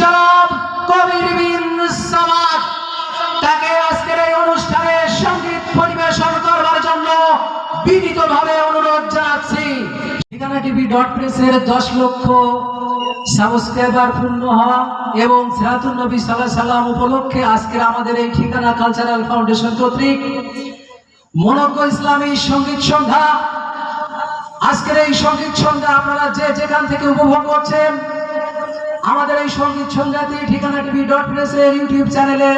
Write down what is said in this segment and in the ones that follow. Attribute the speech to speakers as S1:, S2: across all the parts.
S1: জনাব কবির বিন সামাদ। তাকে আজকের এই অনুষ্ঠানে সংগীত পরিবেশন করবার জন্য বিনীতভাবে অনুরোধ জানাচ্ছি। ঠিকানা টিভি ডট প্রেসের দশ লক্ষ সাবস্ক্রাইবার পূর্ণ হওয়া এবং সিরাতুল নবী সাল্লাহ সাল্লাম উপলক্ষে আজকে আমাদের এই ঠিকানা কালচারাল ফাউন্ডেশন কর্তৃক মনজ্ঞ ইসলামী সংগীত সন্ধ্যা। আজকের এই সংগীত সন্ধ্যা আপনারা যে যেখান থেকে উপভোগ করছেন আমাদের এই সংগীত সন্ধ্যাটি ঠিকানা টিভি ডট প্রেসের ইউটিউব চ্যানেলে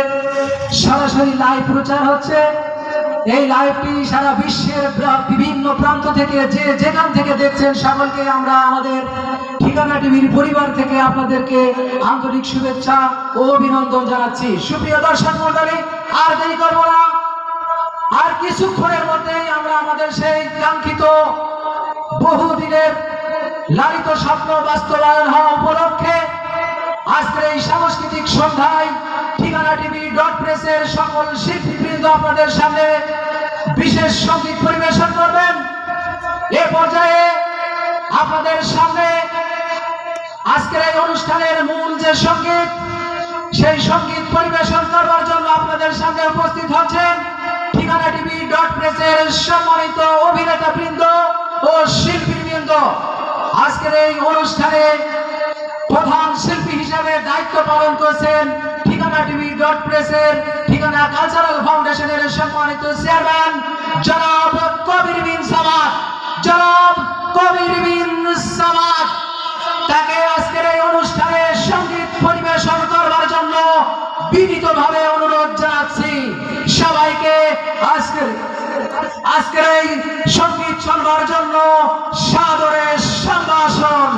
S1: সরাসরি লাইভ প্রচার হচ্ছে। এই লাইভটি সারা বিশ্বের বিভিন্ন প্রান্ত থেকে যে যেখান থেকে দেখছেন সকলকে আমরা আমাদের ঠিকানা টিভির পরিবার থেকে আপনাদেরকে আন্তরিক শুভেচ্ছা ও অভিনন্দন জানাচ্ছি। সুপ্রিয় দর্শক মন্ডলী আর দেরি করব না। আর কিছুক্ষণের মধ্যেই আমরা আমাদের সেই কাঙ্ক্ষিত বহুদিনের লালিত স্বপ্ন বাস্তবায়ন হওয়া উপলক্ষে আজকের এই সাংস্কৃতিক সন্ধ্যায় ঠিকানা টিভি ডট প্রেসের সকল শিল্পীবৃন্দ আপনাদের সামনে বিশেষ সংগীত পরিবেশন করবেন। এ পর্যায়ে আপনাদের সামনে আজকের এই অনুষ্ঠানের মূল যে সংগীত, সেই সংগীত পরিবেশন করবার জন্য আপনাদের সামনে উপস্থিত হচ্ছেন ঠিকানা টিভি ডট প্রেসের সম্মানিত অভিনেতা বৃন্দ ও শিল্পী বৃন্দ আজকের এই অনুষ্ঠানে ডট প্রেসের ঠিকানা কালচারাল ফাউন্ডেশনের সম্মানিত চেয়ারম্যান জনাব কবির বিন সামাদ। জনাব কবির বিন সামাদ, তাকে আজকের এই অনুষ্ঠানে সংগীত পরিবেশন করবার জন্য বিনীতভাবে অনুরোধ জানাচ্ছি। সবাইকে আজকের আজকের এই সংগীত শুনবার জন্য সাদরে সম্ভাষণ।